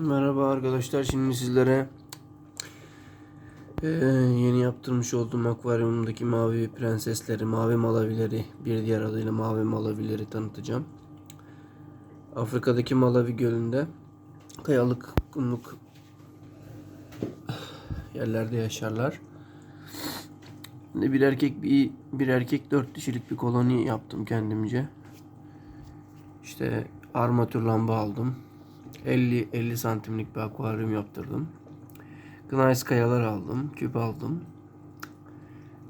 Merhaba arkadaşlar. Şimdi sizlere eee, yeni yaptırmış olduğum akvaryumumdaki mavi prensesleri, mavi malavileri, bir diğer adıyla mavi malavileri tanıtacağım. Afrika'daki Malawi Gölü'nde kayalık, kumluk yerlerde yaşarlar. Bir erkek bir, bir erkek dört dişilik bir koloni yaptım kendimce. İşte armatür lamba aldım. 50 50 santimlik bir akvaryum yaptırdım. Gneiss kayalar aldım, küp aldım.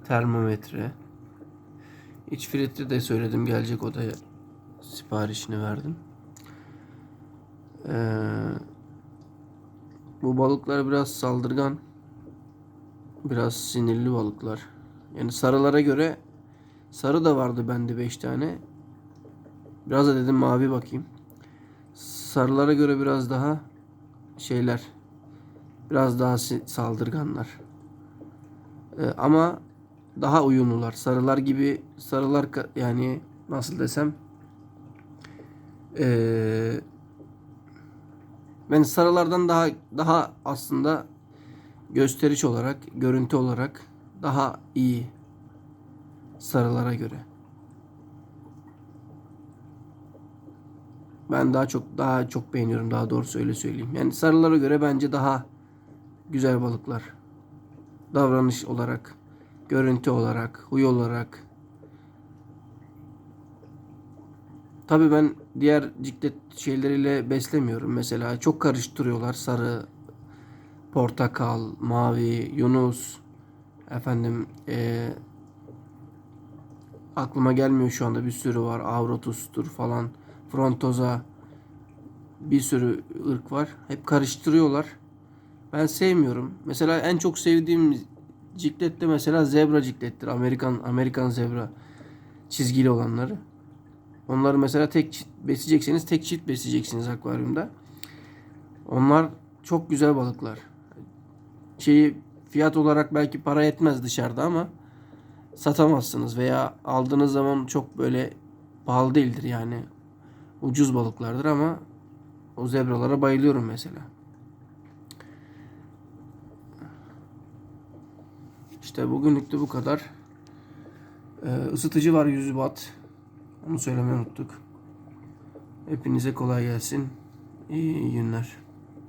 Termometre. İç filtre de söyledim gelecek odaya siparişini verdim. Ee, bu balıklar biraz saldırgan. Biraz sinirli balıklar. Yani sarılara göre sarı da vardı bende 5 tane. Biraz da dedim mavi bakayım. Sarılara göre biraz daha şeyler. Biraz daha saldırganlar. Ee, ama daha uyumlular. Sarılar gibi sarılar yani nasıl desem ee, ben sarılardan daha daha aslında gösteriş olarak, görüntü olarak daha iyi sarılara göre. Ben daha çok daha çok beğeniyorum daha doğrusu öyle söyleyeyim. Yani sarılara göre bence daha güzel balıklar. Davranış olarak, görüntü olarak, huy olarak. Tabii ben diğer ciklet şeyleriyle beslemiyorum. Mesela çok karıştırıyorlar sarı, portakal, mavi, yunus, efendim eee, aklıma gelmiyor şu anda bir sürü var. Avrotus'tur falan, frontoza bir sürü ırk var. Hep karıştırıyorlar. Ben sevmiyorum. Mesela en çok sevdiğim ciklet de mesela zebra ciklettir. Amerikan Amerikan zebra çizgili olanları. Onları mesela tek çift besleyecekseniz tek çift besleyeceksiniz akvaryumda. Onlar çok güzel balıklar. Şeyi fiyat olarak belki para etmez dışarıda ama satamazsınız veya aldığınız zaman çok böyle pahalı değildir yani. Ucuz balıklardır ama o zebralara bayılıyorum mesela. İşte bugünlük de bu kadar. Ee, ısıtıcı var 100 watt. Onu söylemeyi unuttuk. Hepinize kolay gelsin. İyi günler.